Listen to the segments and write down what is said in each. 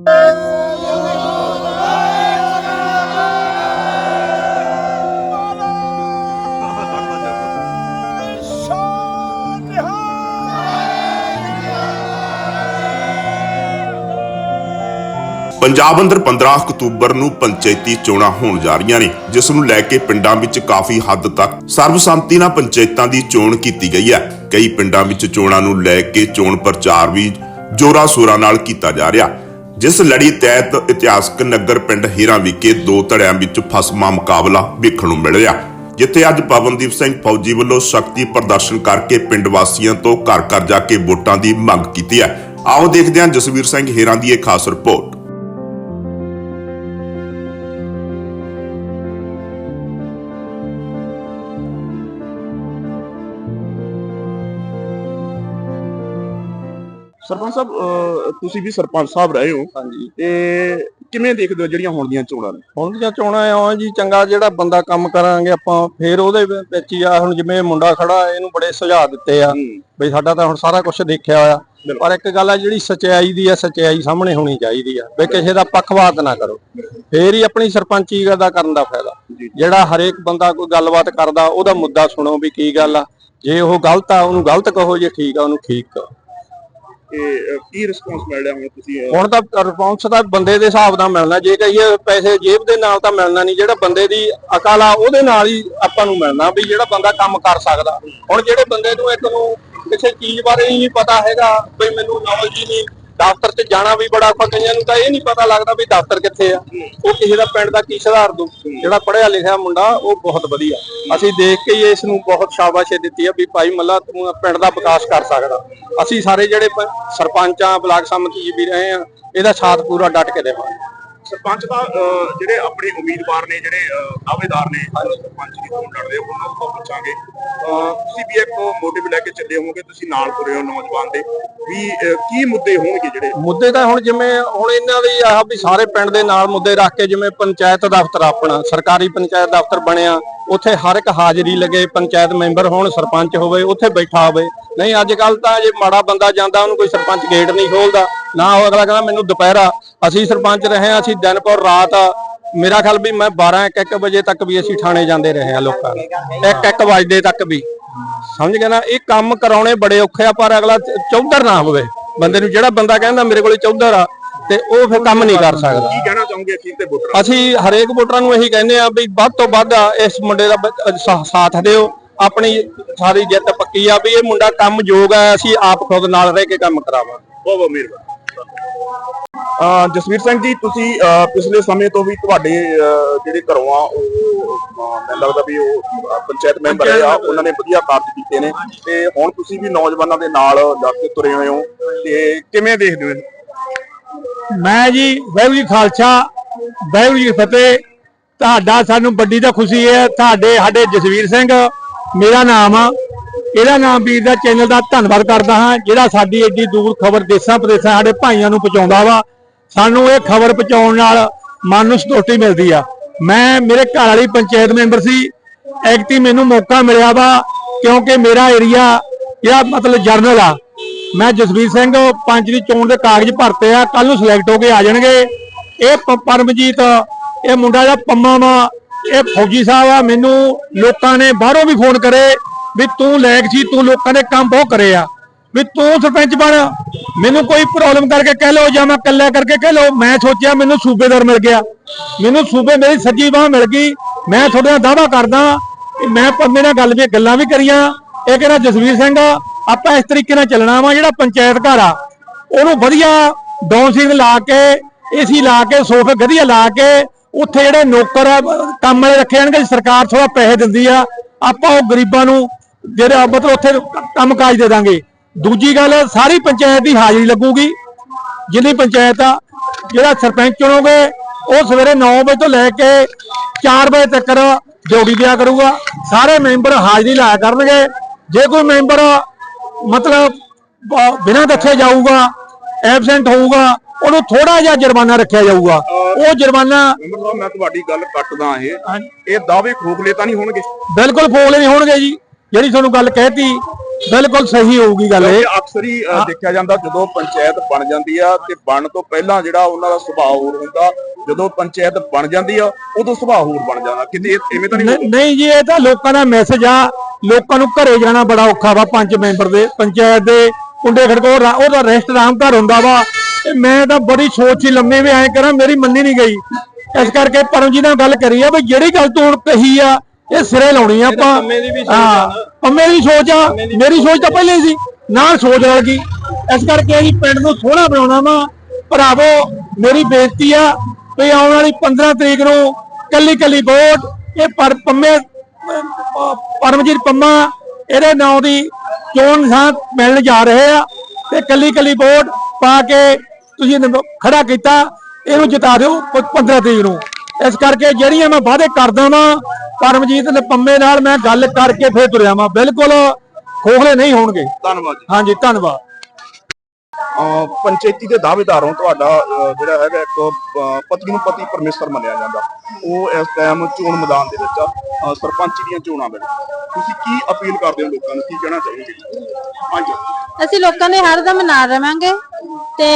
ਪੰਜਾਬ ਅੰਦਰ 15 ਅਕਤੂਬਰ ਨੂੰ ਪੰਚਾਇਤੀ ਚੋਣਾਂ ਹੋਣ ਜਾ ਰਹੀਆਂ ਨੇ, ਜਿਸ ਨੂੰ ਲੈ ਕੇ ਪਿੰਡਾਂ ਵਿੱਚ ਕਾਫੀ ਹੱਦ ਤੱਕ ਸਰਬਸੰਮਤੀ ਨਾਲ ਪੰਚਾਇਤਾਂ ਦੀ ਚੋਣ ਕੀਤੀ ਗਈ ਹੈ। ਕਈ ਪਿੰਡਾਂ ਵਿੱਚ ਚੋਣਾਂ ਨੂੰ ਲੈ ਕੇ ਚੋਣ ਪ੍ਰਚਾਰ ਵੀ ਜ਼ੋਰਾਂ ਸ਼ੋਰਾਂ ਨਾਲ ਕੀਤਾ ਜਾ ਰਿਹਾ। ਜਿਸ ਲੜੀ ਤਹਿਤ ਇਤਿਹਾਸਕ ਨਗਰ ਪਿੰਡ ਹੀਰਾ ਵਿਖੇ ਦੋ ਧੜਿਆਂ ਵਿੱਚ ਫਸਮਾ ਮੁਕਾਬਲਾ ਵੇਖਣ ਨੂੰ ਮਿਲ ਰਿਹਾ ਜਿੱਥੇ ਅੱਜ ਪਵਨਦੀਪ ਸਿੰਘ ਫੌਜੀ ਵੱਲੋਂ ਸ਼ਕਤੀ ਪ੍ਰਦਰਸ਼ਨ ਕਰਕੇ ਪਿੰਡ ਵਾਸੀਆਂ ਤੋਂ ਘਰ ਘਰ ਜਾ ਕੇ ਵੋਟਾਂ ਦੀ ਮੰਗ ਕੀਤੀ ਹੈ। ਆਓ ਦੇਖਦੇ ਹਾਂ ਜਸਵੀਰ ਸਿੰਘ ਹੀਰਾਂ ਦੀ ਇਹ ਖਾਸ ਰਿਪੋਰਟ। ਸਰਪੰਚ ਸਾਹਿਬ ਅਹ, ਤੁਸੀਂ ਵੀ ਸਰਪੰਚ ਸਾਹਿਬ ਰਹੇ ਹੋ। ਹਾਂਜੀ। ਤੇ ਕਿਵੇਂ ਦੇਖਦੇ ਹੋ ਜਿਹੜੀਆਂ ਹੁਣ ਦੀਆਂ ਚੋਣਾਂ ਨੇ? ਹੁਣ ਦੀਆਂ ਚੋਣਾਂ ਆ ਜੀ ਚੰਗਾ ਜਿਹੜਾ ਬੰਦਾ ਕੰਮ ਕਰਾਂਗੇ ਆਪਾਂ ਫੇਰ ਉਹਦੇ ਵਿ- ਵਿੱਚ ਹੀ ਆ ਹੁਣ ਜਿਵੇਂ ਇਹ ਮੁੰਡਾ ਖੜਾ ਇਹਨੂੰ ਬੜੇ ਸੁਝਾਅ ਦਿੱਤੇ ਆ। ਬਈ ਸਾਡਾ ਤਾਂ ਹੁਣ ਸਾਰਾ ਕੁਝ ਦੇਖਿਆ ਹੋਇਆ। ਪਰ ਇੱਕ ਗੱਲ ਆ ਜਿਹੜੀ ਸਚਾਈ ਦੀ ਆ ਸਚਾਈ ਸਾਹਮਣੇ ਹੋਣੀ ਚਾਹੀਦੀ ਆ। ਵੀ ਕਿਸੇ ਦਾ ਪੱਖਪਾਤ ਨਾ ਕਰੋ। ਫੇਰ ਹੀ ਆਪਣੀ ਸਰਪੰਚੀ ਦਾ ਕਰਨ ਦਾ ਫਾਇਦਾ। ਜਿਹੜਾ ਹਰੇਕ ਬੰਦਾ ਕੋਈ ਗੱਲਬਾਤ ਕਰਦਾ ਉਹਦਾ ਮੁੱਦਾ ਸੁਣੋ ਵੀ ਕੀ ਗੱਲ ਆ। ਜੇ ਉਹ ਗਲਤ ਆ ਉਹਨੂੰ ਗਲਤ ਕਹੋ ਜੇ ਠੀਕ ਆ ਉਹਨੂੰ ਠੀਕ ਕਹੋ। ਤੇ ਕੀ ਰਿਸਪੌਂਸ ਮਿਲ ਰਿਹਾ ਹੁਣ ਤੁਸੀਂ ਹੁਣ ਤਾਂ ਰਿਸਪੌਂਸ ਤਾਂ ਬੰਦੇ ਦੇ ਹਿਸਾਬ ਨਾਲ ਮਿਲਣਾ, ਜੇ ਕਹੀਏ ਪੈਸੇ ਜੇਬ ਦੇ ਨਾਲ ਤਾਂ ਮਿਲਣਾ ਨਹੀਂ, ਜਿਹੜਾ ਬੰਦੇ ਦੀ ਅਕਲ ਆ ਉਹਦੇ ਨਾਲ ਹੀ ਆਪਾਂ ਨੂੰ ਮਿਲਣਾ ਵੀ ਜਿਹੜਾ ਬੰਦਾ ਕੰਮ ਕਰ ਸਕਦਾ। ਹੁਣ ਜਿਹੜੇ ਬੰਦੇ ਨੂੰ ਇੱਕ ਨੂੰ ਕਿਸੇ ਚੀਜ਼ ਬਾਰੇ ਹੀ ਨਹੀਂ ਪਤਾ ਹੈਗਾ ਵੀ ਮੈਨੂੰ ਨੌਲੇਜ ਹੀ ਨਹੀਂ ਦਫ਼ਤਰ 'ਚ ਜਾਣਾ ਵੀ ਬੜਾ ਔਖਾ, ਕਈਆਂ ਨੂੰ ਤਾਂ ਇਹ ਨਹੀਂ ਪਤਾ ਲੱਗਦਾ ਵੀ ਦਫ਼ਤਰ ਕਿੱਥੇ ਆ। ਉਹ ਕਿਸੇ ਦਾ ਪਿੰਡ ਦਾ ਕੀ ਸੁਧਾਰ ਦੂ ਜਿਹੜਾ ਪੜਿਆ ਲਿਖਿਆ ਮੁੰਡਾ, ਉਹ ਬਹੁਤ ਵਧੀਆ। ਅਸੀਂ ਦੇਖ ਕੇ ਹੀ ਇਸ ਨੂੰ ਬਹੁਤ ਸ਼ਾਬਾਸ਼ ਦਿੱਤੀ ਆ ਵੀ ਭਾਈ ਮੱਲਾ, ਤੂੰ ਪਿੰਡ ਦਾ ਵਿਕਾਸ ਕਰ ਸਕਦਾ। ਅਸੀਂ ਸਾਰੇ ਜਿਹੜੇ ਪ- ਸਰਪੰਚਾਂ, ਬਲਾਕ ਸੰਮਤੀ 'ਚ ਵੀ ਰਹੇ ਆ, ਇਹਦਾ ਸਾਥ ਪੂਰਾ ਡਟ ਕੇ ਦੇਵਾਂਗੇ। ਸਰਪੰਚ ਦਾ ਅਹ, ਜਿਹੜੇ ਆਪਣੇ ਉਮੀਦਵਾਰ ਨੇ ਜਿਹੜੇ ਅਹ, ਦਾਅਵੇਦਾਰ ਨੇ ਸਰਪੰਚ ਦੀ ਚੋਣ ਲੜਦੇ ਆ, ਉਹਨਾਂ ਤੋਂ ਪੁੱਛਾਂਗੇ। ਅਹ, ਤੁਸੀਂ ਵੀ ਇੱਕ ਮੋਟਿਵ ਲੈ ਕੇ ਚੱਲੇ ਹੋਵੋਗੇ ਤੁਸੀਂ ਨਾਲ ਤੁਰੇ ਹੋ ਨੌਜਵਾਨ ਦੇ। ਵੀ ਅਹ, ਕੀ ਮੁੱਦੇ ਹੋਣਗੇ ਜਿਹੜੇ? ਮੁੱਦੇ ਤਾਂ ਹੁਣ ਜਿਵੇਂ ਹੁਣ ਇਹਨਾਂ ਦੀ ਆਹ ਵੀ ਸਾਰੇ ਪਿੰਡ ਦੇ ਨਾਲ ਮੁੱਦੇ ਰੱਖ ਕੇ ਜਿਵੇਂ ਪੰਚਾਇਤ ਦਫ਼ਤਰ ਆਪਣਾ ਸਰਕਾਰੀ ਪੰਚਾਇਤ ਦਫ਼ਤਰ ਬਣਿਆ ਉੱਥੇ ਹਰ ਇੱਕ ਹਾਜ਼ਰੀ ਲੱਗੇ ਪੰਚਾਇਤ ਮੈਂਬਰ ਹੋਣ ਸਰਪੰਚ ਹੋਵੇ ਉੱਥੇ ਬੈਠਾ ਹੋਵੇ। ਨਹੀਂ ਅੱਜ ਕੱਲ ਤਾਂ ਜੇ ਮਾੜਾ ਬੰਦਾ ਜਾਂਦਾ ਉਹਨੂੰ ਕੋਈ ਸਰਪੰਚ ਗੇਟ ਨਹੀਂ ਖੋਲਦਾ। ਨਾ ਉਹ ਅਗਲਾ ਕਹਿੰਦਾ ਮੈਨੂੰ ਦੁਪਹਿਰਾ। ਅਸੀਂ ਸਰਪੰਚ ਰਹੇ ਹਾਂ ਅਸੀਂ ਦਿਨ ਪਰ ਰਾਤ। ਮੇਰਾ ਖਿਆਲ ਵੀ ਮੈਂ 12 1 1 ਵਜੇ ਤੱਕ ਵੀ ਅਸੀਂ ਥਾਣੇ ਜਾਂਦੇ ਰਹੇ ਹਾਂ ਲੋਕਾਂ ਨੂੰ 1 1 ਵਜੇ ਤੱਕ ਵੀ। ਸਮਝ ਗਏ ਨਾ? ਇਹ ਕੰਮ ਕਰਾਉਣੇ ਬੜੇ ਔਖੇ ਆ ਪਰ ਅਗਲਾ ਚੌਧਰ ਨਾ ਹੋਵੇ। ਬੰਦੇ ਨੂੰ ਜਿਹੜਾ ਬੰਦਾ ਕਹਿੰਦਾ ਮੇਰੇ ਕੋਲੇ ਚੌਧਰ ਆ ਤੇ ਉਹ ਫਿਰ ਕੰਮ ਨਹੀਂ ਕਰ ਸਕਦਾ। ਕੀ ਕਹਿਣਾ ਚਾਹੋਗੇ ਅਖੀਰ ਤੇ ਵੋਟਰਾਂ ਅਸੀਂ ਹਰੇਕ ਵੋਟਰਾਂ ਨੂੰ ਇਹੀ ਕਹਿੰਦੇ ਆ ਵੀ ਵੱਧ ਤੋਂ ਵੱਧ ਇਸ ਮੁੰਡੇ ਦਾ ਸਾਥ ਦਿਓ। ਆਪਣੀ ਸਾਰੀ ਜਿੱਤ ਪੱਕੀ ਆ ਵੀ ਇਹ ਮੁੰਡਾ ਕੰਮ ਯੋਗ ਆ ਅਸੀਂ ਆਪ ਖੁਦ ਨਾਲ ਰਹਿ ਕੇ ਕੰਮ ਕਰਾਵਾਂਗੇ। ਬਹੁਤ ਬਹੁਤ ਮਿਹਰਬਾਨੀ। ਜਸਵੀਰ ਸਿੰਘ ਜੀ ਤੁਸੀਂ ਪਿਛਲੇ ਸਮੇਂ ਤੋਂ ਵੀ ਤੁਹਾਡੇ ਜਿਹੜੇ ਘਰੋਂ ਆ ਉਹ ਮੈਨੂੰ ਲੱਗਦਾ ਵੀ ਉਹ ਪੰਚਾਇਤ ਮੈਂਬਰ ਆ ਉਹਨਾਂ ਨੇ ਵਧੀਆ ਕਾਰਜ ਕੀਤੇ ਨੇ। ਤੇ ਹੁਣ ਤੁਸੀਂ ਵੀ ਨੌਜਵਾਨਾਂ ਦੇ ਨਾਲ ਲੱਗ ਕੇ ਤੁਰੇ ਹੋਏ ਹੋ ਤੇ ਕਿਵੇਂ ਦੇਖਦੇ ਹੋ ਇਹਨੂੰ? ਮੈਂ ਜੀ ਵਾਹਿਗੁਰੂ ਜੀ ਖਾਲਸਾ ਵਾਹਿਗੁਰੂ ਜੀ ਕੀ ਫਤਿਹ। ਤੁਹਾਡਾ ਸਾਨੂੰ ਵੱਡੀ ਤਾਂ ਖੁਸ਼ੀ ਹੈ। ਤੁਹਾਡੇ ਸਾਡੇ ਜਸਵੀਰ ਸਿੰਘ ਮੇਰਾ ਨਾਮ ਆ। ਇਹਦਾ ਨਾਮ ਵੀਰ ਦਾ ਚੈਨਲ ਦਾ ਧੰਨਵਾਦ ਕਰਦਾ ਹਾਂ, ਜਿਹੜਾ ਸਾਡੀ ਏਡੀ ਦੂਰ ਖਬਰ ਦੇਸਾਂ ਪ੍ਰਦੇਸਾਂ ਸਾਡੇ ਭਾਈਆਂ ਨੂੰ ਪਹੁੰਚਾਉਂਦਾ ਵਾ। ਸਾਨੂੰ ਇਹ ਖਬਰ ਪਹੁੰਚਾਉਣ ਨਾਲ ਮਨ ਨੂੰ ਸੰਤੁਸ਼ਟੀ ਮਿਲਦੀ ਆ। ਮੈਂ, ਮੇਰੇ ਘਰ ਵਾਲੀ ਪੰਚਾਇਤ ਮੈਂਬਰ ਸੀ, ਐਕਟੀ ਮੈਨੂੰ ਮੌਕਾ ਮਿਲਿਆ ਵਾ, ਕਿਉਂਕਿ ਮੇਰਾ ਏਰੀਆ ਜਿਹੜਾ ਮਤਲਬ ਜਰਨਲ ਆ। ਮੈਂ ਜਸਵੀਰ ਸਿੰਘ ਪੰਜ ਦੀ ਚੋਣ ਦੇ ਕਾਗਜ਼ ਭਰਤੇ ਆ ਕੱਲ ਨੂੰ ਸਿਲੈਕਟ ਹੋ ਕੇ ਆ ਜਾਣਗੇ। ਇਹ ਪਰਮਜੀਤ, ਇਹ ਮੁੰਡਾ ਦਾ ਪੰਮਾ ਵਾ, ਇਹ ਫੌਜੀ ਸਾਹਿਬ ਆ, ਮੈਨੂੰ ਲੋਕਾਂ ਨੇ ਬਾਹਰੋਂ ਵੀ ਫੋਨ ਕਰੇ। ਵੀ ਤੂੰ ਲਾਇਕ ਸੀ ਤੂੰ ਲੋਕਾਂ ਦੇ ਕੰਮ ਬਹੁਤ ਕਰੇ ਆ। ਵੀ ਤੂੰ ਸਰਪੰਚ ਬਣ। ਮੈਨੂੰ ਕੋਈ ਪ੍ਰੋਬਲਮ ਕਰਕੇ ਕਹਿ ਲਓ ਜਾਂ ਮੈਂ ਇਕੱਲਾ ਕਰਕੇ ਕਹਿ ਲਓ ਮੈਂ ਸੋਚਿਆ ਮੈਨੂੰ ਸੂਬੇਦਾਰ ਮਿਲ ਗਿਆ। ਮੈਨੂੰ ਸੂਬੇ ਮੇਰੀ ਸੱਜੀ ਬਾਹ ਮਿਲ ਗਈ। ਮੈਂ ਤੁਹਾਡੇ ਨਾਲ ਦਾਅਵਾ ਕਰਦਾ ਮੈਂ ਪੰਮੇ ਨਾਲ ਗੱਲ ਵੀ ਗੱਲਾਂ ਵੀ ਕਰੀਆਂ। ਇਹ ਕਹਿੰਦਾ ਜਸਵੀਰ ਸਿੰਘ ਆਪਾਂ ਇਸ ਤਰੀਕੇ ਨਾਲ ਚੱਲਣਾ ਵਾ ਜਿਹੜਾ ਪੰਚਾਇਤ ਘਰ ਆ। ਉਹਨੂੰ ਵਧੀਆ ਡਾਊਨ ਲਾ ਕੇ ਏਸੀ ਲਾ ਕੇ ਸੋਫੇ ਵਧੀਆ ਲਾ ਕੇ ਉੱਥੇ ਜਿਹੜੇ ਨੌਕਰ ਆ, ਕੰਮ ਵਾਲੇ ਰੱਖੇ ਜਾਣਗੇ ਸਰਕਾਰ ਥੋੜਾ ਪੈਸੇ ਦਿੰਦੀ ਆ। ਆਪਾਂ ਉਹ ਗਰੀਬਾਂ ਨੂੰ ਜਿਹੜਾ ਮਤਲਬ ਉੱਥੇ ਕੰਮ ਕਾਜ ਦੇ ਦਾਂਗੇ। ਦੂਜੀ ਗੱਲ ਸਾਰੀ ਪੰਚਾਇਤ ਦੀ ਹਾਜ਼ਰੀ ਲੱਗੂਗੀ। ਜਿੰਨੀ ਪੰਚਾਇਤ ਆ ਜਿਹੜਾ ਸਰਪੰਚ ਚੁਣੋਗੇ ਉਹ ਸਵੇਰੇ 9 ਵਜੇ ਤੋਂ ਲੈ ਕੇ 4 ਵਜੇ ਤੱਕ ਡਿਊਟੀ ਦਿਆ ਕਰੂਗਾ। ਸਾਰੇ ਮੈਂਬਰ ਹਾਜ਼ਰੀ ਲਾਇਆ ਕਰਨਗੇ। ਜੇ ਕੋਈ ਮੈਂਬਰ ਮਤਲਬ ਬਿਨਾਂ ਦੱਸੇ ਜਾਊਗਾ ਐਬਸੈਂਟ ਹੋਊਗਾ ਉਹਨੂੰ ਥੋੜਾ ਜਿਹਾ ਜੁਰਮਾਨਾ ਰੱਖਿਆ ਜਾਊਗਾ। ਉਹ ਜੁਰਮਾਨਾ ਮੈਂ ਤੁਹਾਡੀ ਗੱਲ ਕੱਟਦਾ ਇਹ। ਇਹ ਦਾਅਵੇ ਖੋਖਲੇ ਤਾਂ ਨਹੀਂ ਹੋਣਗੇ? ਬਿਲਕੁਲ ਫੋਲੇ ਨਹੀਂ ਹੋਣਗੇ ਜੀ। ਜਿਹੜੀ ਤੁਹਾਨੂੰ ਗੱਲ ਕਹਿਤੀ ਬਿਲਕੁਲ ਸਹੀ ਹੋਊਗੀ ਗੱਲ ਇਹ। ਅਕਸਰ ਹੀ ਦੇਖਿਆ ਜਾਂਦਾ ਜਦੋਂ ਪੰਚਾਇਤ ਬਣ ਜਾਂਦੀ ਆ ਤੇ ਬਣਨ ਤੋਂ ਪਹਿਲਾਂ ਜਿਹੜਾ ਉਹਨਾਂ ਦਾ ਸੁਭਾਅ ਹੋਰ ਹੁੰਦਾ ਜਦੋਂ ਪੰਚਾਇਤ ਬਣ ਜਾਂਦੀ ਆ ਉਦੋਂ ਸੁਭਾਅ ਹੋਰ ਬਣ ਜਾਂਦਾ। ਕਿਤੇ ਇਵੇਂ ਤਾਂ ਨਹੀਂ ਨਹੀਂ ਜੀ ਇਹ ਤਾਂ ਲੋਕਾਂ ਦਾ ਮੈਸੇਜ ਆ। ਲੋਕਾਂ ਨੂੰ ਘਰੇ ਜਾਣਾ ਬੜਾ ਔਖਾ ਵਾ ਪੰਜ ਮੈਂਬਰ ਦੇ ਪੰਚਾਇਤ ਦੇ ਕੁੰਡੇ ਖੜਕੋ ਉਹਦਾ ਰੈਸਟ ਆਰਾਮ ਘਰ ਹੁੰਦਾ ਵਾ। ਤੇ ਮੈਂ ਤਾਂ ਬੜੀ ਸੋਚ ਹੀ ਲੰਮੇ ਵੀ ਐਂ ਕਰਾਂ ਮੇਰੀ ਮੰਨੀ ਨਹੀਂ ਗਈ। ਇਸ ਕਰਕੇ ਪਰਮਜੀਤ ਨਾਲ ਗੱਲ ਕਰੀ ਆ ਵੀ ਜਿਹੜੀ ਗੱਲ ਤੂੰ ਕਹੀ ਆ ਇਹ ਸਿਰੇ ਲਾਉਣੀ ਆ ਆਪਾਂ। ਪੰਮੇ ਦੀ ਵੀ ਸੋਚ ਆ ਹਾਂ, ਨਾ। ਪੰਮੇ ਦੀ ਸੋਚ ਆ। ਮੇਰੀ ਸੋਚ ਤਾਂ ਪਹਿਲੇ ਸੀ ਨਾਲ ਸੋਚ ਰਲ ਗਈ ਇਸ ਕਰਕੇ ਅਸੀਂ ਪਿੰਡ ਨੂੰ ਸੋਹਣਾ ਬਣਾਉਣਾ ਵਾ। ਭਰਾਵੋ ਮੇਰੀ ਬੇਨਤੀ ਆ ਵੀ ਆਉਣ ਵਾਲੀ 15 ਤਰੀਕ ਨੂੰ ਕੱਲੀ ਕੱਲੀ ਵੋਟ ਇਹ ਪਰ ਪੰਮੇ ਪਰਮਜੀਤ ਪੰਮਾ ਇਹਦੇ ਨਾਂ ਦੀ ਚੋਣ ਨਿਸ਼ਾਨ ਮਿਲਣ ਜਾ ਰਹੇ ਆ। ਤੇ ਕੱਲੀ ਕੱਲੀ ਵੋਟ ਪਾ ਕੇ ਤੁਸੀਂ ਖੜਾ ਕੀਤਾ ਇਹਨੂੰ ਜਿਤਾ ਦਿਓ ਪ- 15 ਤਰੀਕ ਨੂੰ। ਇਸ ਕਰਕੇ ਜਿਹੜੀਆਂ ਮੈਂ ਵਾਅਦੇ ਕਰਦਾ ਵਾਂ ਪਰਮਜੀਤ ਦੇ ਪੰਮੇ ਨਾਲ ਮੈਂ ਗੱਲ ਕਰਕੇ ਫੇਰ ਤੁਰਿਆ ਵਾਂ। ਬਿਲਕੁਲ ਖੋਖਲੇ ਨਹੀਂ ਹੋਣਗੇ। ਧੰਨਵਾਦ ਜੀ। ਹਾਂਜੀ ਧੰਨਵਾਦ। ਅ, ਪੰਚਾਇਤੀ ਦੇ ਦਾਅਵੇਦਾਰ ਹੋ ਤੁਹਾਡਾ ਅ, ਜਿਹੜਾ ਹੈਗਾ ਇੱਕ ਅ, ਪਤੀ ਨੂੰ ਪਤੀ ਪਰਮੇਸ਼ਰ ਮੰਨਿਆ ਜਾਂਦਾ। ਉਹ ਇਸ ਟਾਈਮ ਚੋਣ ਮੈਦਾਨ ਦੇ ਵਿੱਚ ਆ, ਅ, ਸਰਪੰਚੀ ਦੀਆਂ ਚੋਣਾਂ ਵਿੱਚ। ਤੁਸੀਂ ਕੀ ਅਪੀਲ ਕਰਦੇ ਹੋ ਲੋਕਾਂ ਨੂੰ? ਕੀ ਕਹਿਣਾ ਚਾਹੋਗੇ? ਹਾਂਜੀ। ਅਸੀਂ ਲੋਕਾਂ ਦੇ ਹਰਦਮ ਨਾਲ ਰਵਾਂਗੇ ਤੇ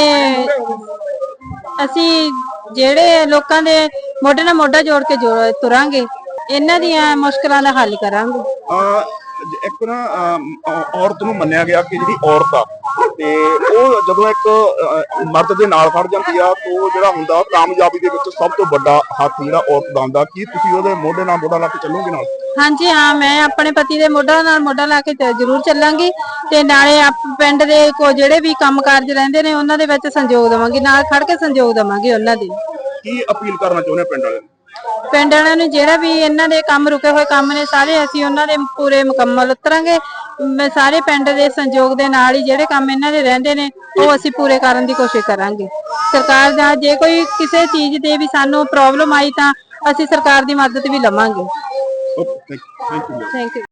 ਅਸੀਂ ਜਿਹੜੇ ਲੋਕਾਂ ਦੇ ਮੋਢੇ ਨਾਲ ਮੋਢਾ ਜੋੜ ਕੇ ਤੁਰਾਂਗੇ। ਇਹਨਾਂ ਦੀਆਂ ਮੁਸ਼ਕਲਾਂ ਦਾ ਹੱਲ ਕਰਾਂਗੇ। ਅ, ਜ- ਇੱਕ ਨਾ ਅ, ਔ- ਔਰਤ ਨੂੰ ਮੰਨਿਆ ਗਿਆ ਕਿ ਜਿਹੜੀ ਔਰਤ ਆ ਤੇ ਉਹ ਜਦੋਂ ਇੱਕ ਮਰਦ ਦੇ ਨਾਲ ਖੜ ਜਾਂਦੀ ਆ ਤਾਂ ਉਹ ਜਿਹੜਾ ਹੁੰਦਾ ਕਾਮਯਾਬੀ ਦੇ ਵਿੱਚ ਸਭ ਤੋਂ ਵੱਡਾ ਹੱਥ ਜਿਹੜਾ ਔਰਤ ਦਾ ਹੁੰਦਾ। ਕੀ ਤੁਸੀਂ ਉਹਦੇ ਮੋਢੇ ਨਾਲ ਮੋਢਾ ਲਾ ਕੇ ਚੱਲੋਗੇ ਨਾਲ? ਹਾਂਜੀ ਹਾਂ ਮੈਂ ਆਪਣੇ ਪਤੀ ਦੇ ਮੋਢਾ ਨਾਲ ਮੋਢਾ ਲਾ ਕੇ ਤੇ ਜ਼ਰੂਰ ਚੱਲਾਂਗੀ। ਤੇ ਨਾਲੇ ਆਪ ਪਿੰਡ ਦੇ ਕੋ ਜਿਹੜੇ ਵੀ ਕੰਮ ਕਾਰਜ ਰਹਿੰਦੇ ਨੇ ਉਹਨਾਂ ਦੇ ਵਿੱਚ ਸੰਯੋਗ ਦੇਵਾਂਗੀ। ਨਾਲ ਖੜ ਕੇ ਸੰਯੋਗ ਦੇਵਾਂਗੀ ਉਹਨਾਂ ਦੇ। ਕੀ ਅਪੀਲ ਕਰਨਾ ਚਾਹੁੰਦੇ ਪਿੰਡ ਵਾਲਿਆਂ ਨੂੰ? ਪਿੰਡ ਵਾਲਿਆਂ ਨੂੰ ਜਿਹੜਾ ਵੀ ਇਹਨਾਂ ਦੇ ਕੰਮ ਰੁਕੇ ਹੋਏ ਕੰਮ ਨੇ ਸਾਰੇ ਅਸੀਂ ਉਹਨਾਂ ਦੇ ਪੂਰੇ ਮੁਕੰਮਲ ਉਤਰਾਂਗੇ। ਮੈਂ ਸਾਰੇ ਪਿੰਡ ਦੇ ਸੰਯੋਗ ਦੇ ਨਾਲ ਹੀ ਜਿਹੜੇ ਕੰਮ ਇਹਨਾਂ ਦੇ ਰਹਿੰਦੇ ਨੇ ਉਹ ਅਸੀਂ ਪੂਰੇ ਕਰਨ ਦੀ ਕੋਸ਼ਿਸ਼ ਕਰਾਂਗੇ। ਸਰਕਾਰ ਦਾ ਜੇ ਕੋਈ ਕਿਸੇ ਚੀਜ਼ ਦੇ ਵੀ ਸਾਨੂੰ ਪ੍ਰੋਬਲਮ ਆਈ ਤਾਂ ਅਸੀਂ ਸਰਕਾਰ ਦੀ ਮਦਦ ਵੀ ਲਵਾਂਗੇ। Thank you